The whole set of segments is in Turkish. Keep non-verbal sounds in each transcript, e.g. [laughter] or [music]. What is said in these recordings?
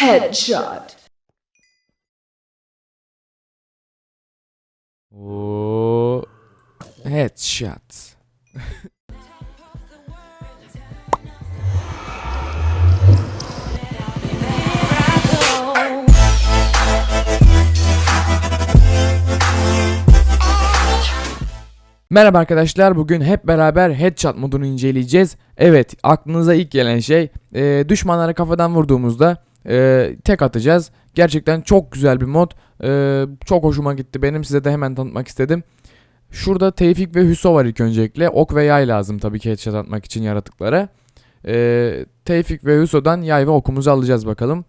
Headshot. Oo. Headshot. Merhaba arkadaşlar. Bugün hep beraber headshot modunu inceleyeceğiz. Evet, aklınıza ilk gelen şey e, düşmanlara kafadan vurduğumuzda e, tek atacağız. Gerçekten çok güzel bir mod. E, çok hoşuma gitti. Benim size de hemen tanıtmak istedim. Şurada Tevfik ve Hüso var ilk öncelikle. Ok ve yay lazım tabii ki headshot atmak için yaratıklara. E, Tevfik ve Hüso'dan yay ve okumuzu alacağız bakalım.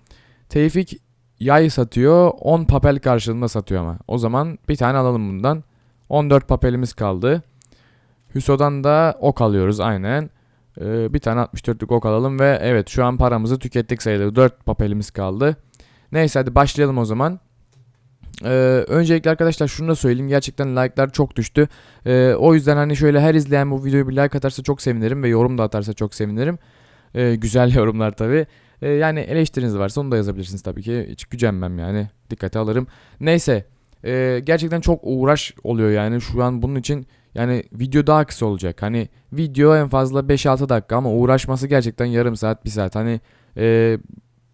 Tevfik yay satıyor. 10 papel karşılığında satıyor ama. O zaman bir tane alalım bundan. 14 papelimiz kaldı. Hüso'dan da ok alıyoruz aynen. Ee, bir tane 64'lük ok alalım ve evet şu an paramızı tükettik sayılır. 4 papelimiz kaldı. Neyse hadi başlayalım o zaman. Ee, öncelikle arkadaşlar şunu da söyleyeyim. Gerçekten like'lar çok düştü. Ee, o yüzden hani şöyle her izleyen bu videoyu bir like atarsa çok sevinirim ve yorum da atarsa çok sevinirim. Ee, güzel [laughs] yorumlar tabi. yani eleştiriniz varsa onu da yazabilirsiniz tabii ki. Hiç gücenmem yani. Dikkate alırım. Neyse. Ee, gerçekten çok uğraş oluyor yani şu an bunun için yani video daha kısa olacak. Hani video en fazla 5-6 dakika ama uğraşması gerçekten yarım saat 1 saat. Hani e,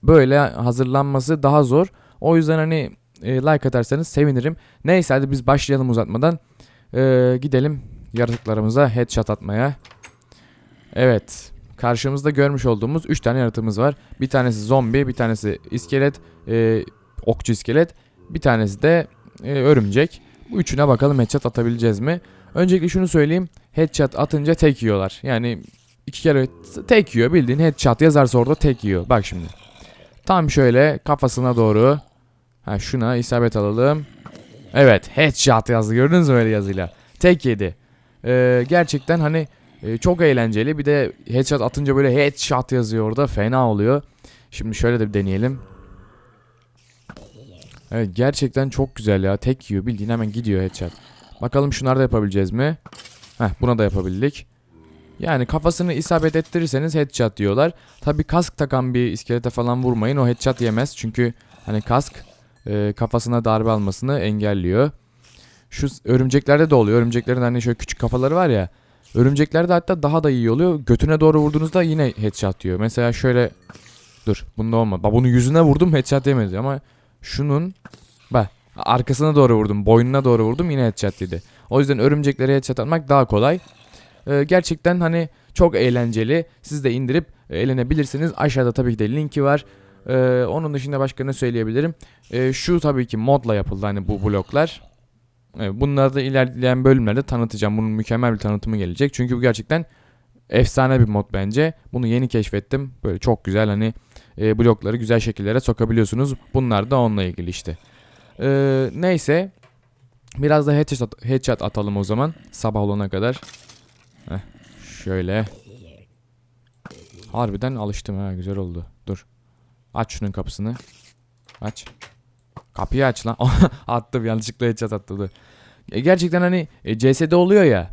böyle hazırlanması daha zor. O yüzden hani e, like atarsanız sevinirim. Neyse hadi biz başlayalım uzatmadan. E, gidelim yaratıklarımıza headshot atmaya. Evet. Karşımızda görmüş olduğumuz 3 tane yaratığımız var. Bir tanesi zombi, bir tanesi iskelet, e, okçu iskelet. Bir tanesi de e, örümcek. Bu üçüne bakalım headshot atabileceğiz mi? Öncelikle şunu söyleyeyim. Headshot atınca tek yiyorlar. Yani iki kere tek yiyor. Bildiğin headshot yazarsa orada tek yiyor. Bak şimdi. Tam şöyle kafasına doğru. Ha şuna isabet alalım. Evet headshot yazdı. Gördünüz mü öyle yazıyla? Tek yedi. Ee, gerçekten hani e, çok eğlenceli. Bir de headshot atınca böyle headshot yazıyor orada. Fena oluyor. Şimdi şöyle de bir deneyelim. Evet gerçekten çok güzel ya. Tek yiyor bildiğin hemen gidiyor headshot. Bakalım şunları da yapabileceğiz mi? Heh buna da yapabildik. Yani kafasını isabet ettirirseniz headshot diyorlar. Tabi kask takan bir iskelete falan vurmayın. O headshot yemez. Çünkü hani kask e, kafasına darbe almasını engelliyor. Şu örümceklerde de oluyor. Örümceklerin hani şöyle küçük kafaları var ya. Örümceklerde hatta daha da iyi oluyor. Götüne doğru vurduğunuzda yine headshot diyor. Mesela şöyle dur bunda olmadı. Bak yüzüne vurdum headshot yemedi ama şunun arkasına doğru vurdum, boynuna doğru vurdum yine headshot dedi. O yüzden örümceklere headshot atmak daha kolay. Ee, gerçekten hani çok eğlenceli. Siz de indirip eğlenebilirsiniz. Aşağıda tabii ki de linki var. Ee, onun dışında başka ne söyleyebilirim? Ee, şu tabii ki modla yapıldı hani bu bloklar. Evet, bunları da ilerleyen bölümlerde tanıtacağım. Bunun mükemmel bir tanıtımı gelecek. Çünkü bu gerçekten efsane bir mod bence. Bunu yeni keşfettim. Böyle çok güzel hani e, blokları güzel şekillere sokabiliyorsunuz. Bunlar da onunla ilgili işte. Ee, neyse. Biraz da headshot, headshot atalım o zaman. Sabah olana kadar. Heh, şöyle. Harbiden alıştım ha güzel oldu. Dur. Aç şunun kapısını. Aç. Kapıyı aç lan. [laughs] attım yanlışlıkla headshot attım. Dur. E, gerçekten hani e, CS'de oluyor ya.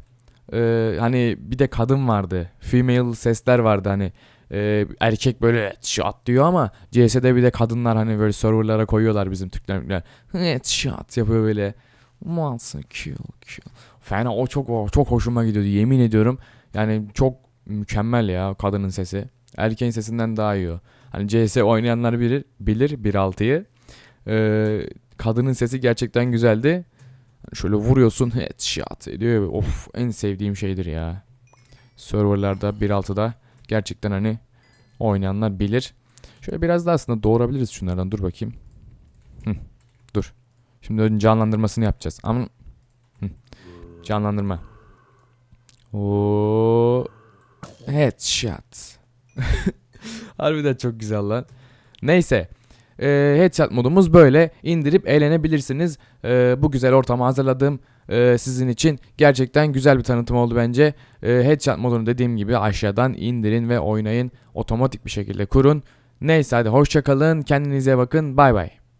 e, hani bir de kadın vardı. Female sesler vardı hani. E, erkek böyle headshot diyor ama CS'de bir de kadınlar hani böyle serverlara koyuyorlar bizim Türkler. Headshot yapıyor böyle. Once kill kill. Fena o çok o çok hoşuma gidiyordu yemin ediyorum. Yani çok mükemmel ya kadının sesi. Erkeğin sesinden daha iyi. Hani CS oynayanlar bilir, bilir 1.6'yı. Ee, kadının sesi gerçekten güzeldi. Hani Şöyle vuruyorsun headshot ediyor. Of en sevdiğim şeydir ya. Serverlarda 1.6'da gerçekten hani oynayanlar bilir. Şöyle biraz da aslında doğurabiliriz şunlardan. Dur bakayım. Hı, dur. Şimdi önce canlandırmasını yapacağız. Ama Hı, canlandırma. Oo headshot. [laughs] Harbiden çok güzel lan. Neyse. Ee, headshot modumuz böyle. İndirip eğlenebilirsiniz. Ee, bu güzel ortamı hazırladım ee, sizin için. Gerçekten güzel bir tanıtım oldu bence. Ee, headshot modunu dediğim gibi aşağıdan indirin ve oynayın. Otomatik bir şekilde kurun. Neyse hadi hoşçakalın. Kendinize bakın. Bay bay.